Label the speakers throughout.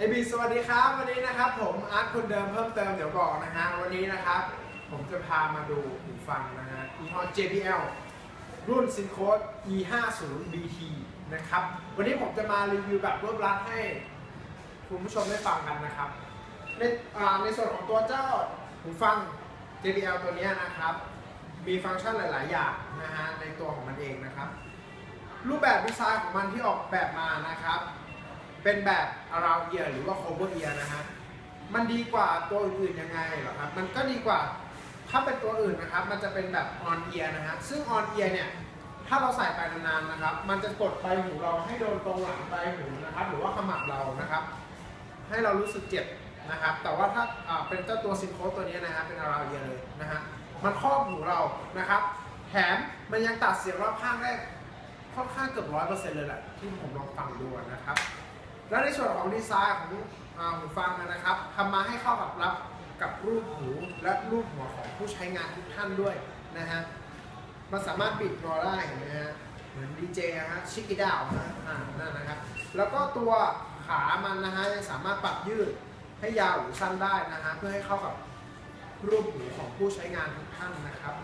Speaker 1: ไอบีสวัสดีครับ วันนี้นะครับผมอาร์ตคนเดิมเพิ่มเติมเดี๋ยวบอกนะฮะวันนี้นะครับ ผมจะพามาดูหูฟังนะฮะยี่ห้อ JBL รุ่น s y n c o d E50BT นะครับวันนี้ผมจะมารีวิวแบบรวบรัดให้ คุณผู้ชมได้ฟังกันนะครับในในส่วนของตัวเจ้าหูฟัง JBL ตัวนี้นะครับ มีฟังก์ชันหลาย ๆ อย่างนะฮะในตัวของมันเองนะครับ รูปแบบดีไซน์ของมันที่ออกแบบมานะครับ เป็นแบบ around ear หรือว่า cover ear นะฮะ มันดีกว่าตัวอื่นยังไงเหรอครับ มันก็ดีกว่าถ้าเป็นตัวอื่นนะครับ มันจะเป็นแบบ on ear นะฮะ ซึ่ง on ear เนี่ย ถ้าเราใส่ไปนานๆนะครับ มันจะกดไปหูเราให้โดนตรงหลังไปหูนะครับ หรือว่าขมับเรานะครับ ให้เรารู้สึกเจ็บนะครับ แต่ว่าถ้าเป็นเจ้าตัวซินโคสตัวนี้นะฮะ เป็น around ear เลยนะฮะ มันครอบหูเรานะครับ แถมมันยังตัดเสียงรอบข้างได้ค่อนข้างเกือบร้อยเปอร์เซ็นต์เลยแหละที่ผมลองฟังดูนะครับ และในส่วนของดีไซน์ของหูฟังนะครับทำมาให้เข้ากับรับกับรูปหูและรูปหัวของผู้ใช้งานทุกท่านด้วยนะฮะมันสามารถปิดรอได้เห็นไหมฮะเหมือนดีเจฮะชิคกี้ดาวนะอ่านั่นนะครับ แล้วก็ตัวขามันนะฮะยังสามารถปรับยืดให้ยาวหรือสั้นได้นะฮะเพื่อให้เข้ากับรูปหูของผู้ใช้งานทุกท่านนะครับ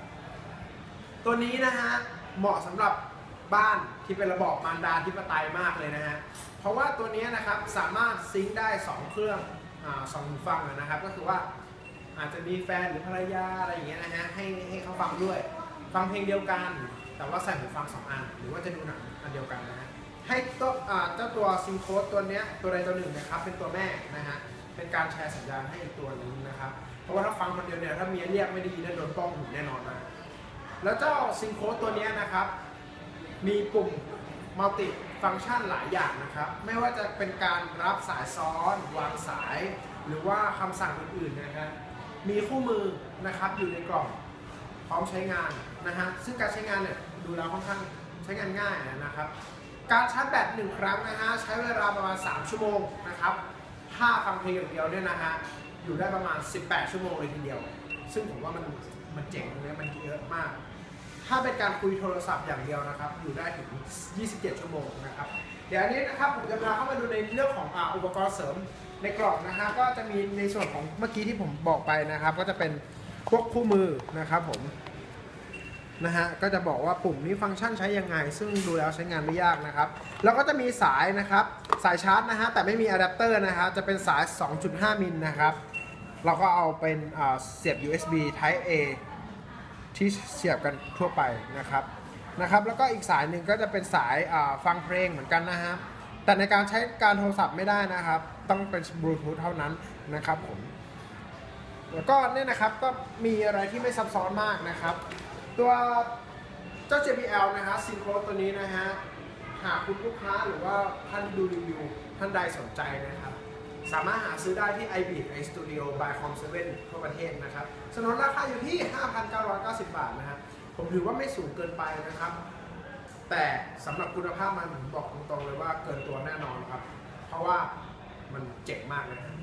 Speaker 1: ตัวนี้นะฮะเหมาะสำหรับ บ้านที่เป็นระบอบมารดาธิปไตยมากเลยนะฮะ เพราะว่าตัวนี้นะครับสามารถซิงค์ได้ 2 เครื่องอสองหูฟังนะครับ ก็คือว่าอาจจะมีแฟนหรือภรรยาอะไรอย่างเงี้ยนะฮะให้ให้เขาฟังด้วย ฟังเพลงเดียวกัน แต่ว่าใส่หูฟังสองอัน หรือว่าจะดูหนังอันเดียวกันนะฮะให้ตัวเจ้าตัวซิงโคดตัวเนี้ยตัวใดตัวหนึ่งนะครับเป็นตัวแม่นะฮะเป็นการแชร์สัญญาณให้อีกตัวหนึงนะครับ เพราะว่าถ้าฟังคนเดียวเนี่ยถ้าเมียเรียกไม่ดีเนี่ยโดนป้องหูแน่นอนนะแล้วเจ้าซิงโคดตัวเนี้ยนะครับ มีปุ่มมัลติฟังก์ชันหลายอย่างนะครับ ไม่ว่าจะเป็นการรับสายซ้อนวางสาย หรือว่าคำสั่งอื่นๆนะครับมีคู่มือนะครับอยู่ในกล่องพร้อมใช้งานนะฮะซึ่งการใช้งานเนี่ยดูแล้วค่อนข้างใช้งานง่ายนะครับ การชาร์จแบตหนึ่งครั้งนะฮะใช้เวลาประมาณ 3 ชั่วโมงนะครับถ้าฟังเพลงอย่างเดียวเนี่ยนะฮะอยู่ได้ประมาณ 18 ชั่วโมงเลยทีเดียว ซึ่งผมว่ามันมันเจ๋งตรงนี้มันเยอะมาก ถ้าเป็นการคุยโทรศัพท์อย่างเดียวนะครับ อยู่ได้ถึง 27 ชั่วโมงนะครับ เดี๋ยวอันนี้นะครับผมจะพาเข้ามาดูในเรื่องของออุปกรณ์เสริมในกล่องนะฮะก็จะมีในส่วนของเมื่อกี้ที่ผมบอกไปนะครับ ก็จะเป็นพวกคู่มือนะครับผมนะฮะก็จะบอกว่าปุ่มนี้ฟังก์ชันใช้ยังไง ซึ่งดูแล้วใช้งานไม่ยากนะครับ แล้วก็จะมีสายนะครับ สายชาร์จนะฮะแต่ไม่มีอะแดปเตอร์นะครับจะเป็นสาย 2.5 มิลนะครับเราก็เอาเป็นเสียบ USB Type A ที่เสียบกันทั่วไปนะครับนะครับ แล้วก็อีกสายหนึ่งก็จะเป็นสายฟังเพลงเหมือนกันนะครับแต่ในการใช้การโทรศัพท์ไม่ได้นะครับ ต้องเป็นบลูทูธเท่านั้นนะครับผมแล้วก็เนี่ยนะครับก็มีอะไรที่ไม่ซับซ้อนมากนะครับ ตัวเจ้า JBL นะฮะซิงโครตัวนี้นะฮะหากคุณลูกค้าหรือว่าท่านดูรีวิวท่านใดสนใจนะครับ สามารถหาซื้อได้ที่ i b i Studio by Com 7ทั่วประเทศนะครับสนนราคาอยู่ที่ 5,990 บาทนะครับผมถือว่าไม่สูงเกินไปนะครับ แต่สำหรับคุณภาพมันผมบอกตรงๆเลยว่าเกินตัวแน่นอนครับ เพราะว่ามันเจ๋งมากเลยนะ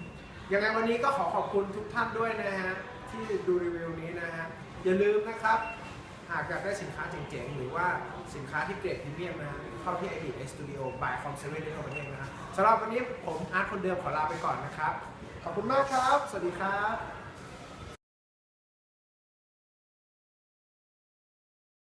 Speaker 1: ยังไงวันนี้ก็ขอขอบคุณทุกท่านด้วยนะฮะที่ดูรีวิวนี้นะฮะอย่าลืมนะครับ หากอยากได้สินค้าเจ๋งๆ หรือว่าสินค้าที่เกรดพรีเมียมนะฮะเข้าที่ i d i Studio by Com 7ได้ทั่วประเทศนะครับสำหรับวันนี้ผมอาร์ตคนเดิมขอลาไปก่อนนะครับ ขอบคุณมากครับ สวัสดีครับ